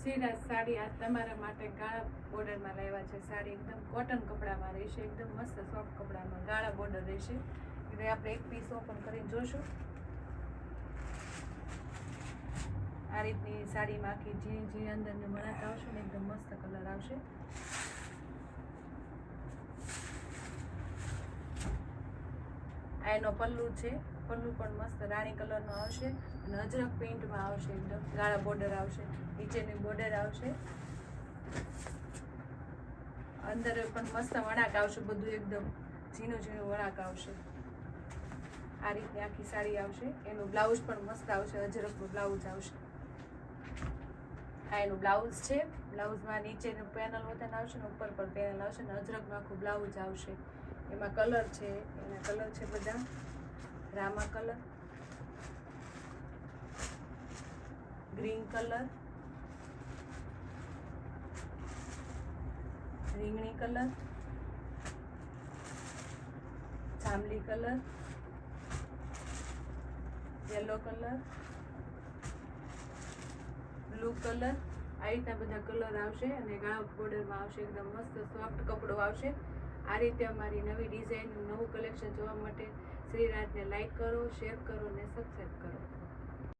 શ્રીરાજ સાડી આ તમારા માટે ગાળા બોર્ડરમાં લાવ્યા છે. સાડી એકદમ કોટન કપડામાં રહેશે, એકદમ મસ્ત સોફ્ટ કપડામાં ગાળા બોર્ડર રહેશે. એટલે આપણે એક પીસ ઓપન કરીને જોશું. આ રીતની સાડીમાં આખી ઝીણી ઝીણી અંદરને વણાટ આવશે ને એકદમ મસ્ત કલર આવશે. આ એનો પલ્લુ છે. પલ્લુ પણ મસ્ત રાણી કલરનો આવશે અને અજરક પેઇન્ટમાં આવશે એકદમ. ગાળા બોર્ડર આવશે. નીચેની બોર્ડર આવશે. અંદર પણ મસ્ત વણાક આવશે બધું એકદમ. ઝીણું ઝીણું વણાક આવશે. આ રીતે આખી સાડી આવશે. એનું બ્લાઉઝ પણ મસ્ત આવશે, અજરકનું બ્લાઉઝ આવશે. આ એનું બ્લાઉઝ છે. બ્લાઉઝમાં નીચેનું પેનલ વતન આવશે ને ઉપર પણ પેનલ આવશે ને અજરકનું આખું બ્લાઉઝ આવશે. એમાં કલર છે, એના કલર છે બધા. રામા કલર ગ્રીન કલર રીંગણી કલર, જાંબલી colour yellow colour blue colour. આ રીતના બધા કલર આવશે અને ગાળા બોર્ડરમાં આવશે એકદમ મસ્ત સોફ્ટ કપડો આવશે. આ રીતે અમારી નવી ડિઝાઇન નવું કલેક્શન જોવા માટે શ્રીરાજને લાઈક કરો શેર કરો અને સબસ્ક્રાઈબ કરો.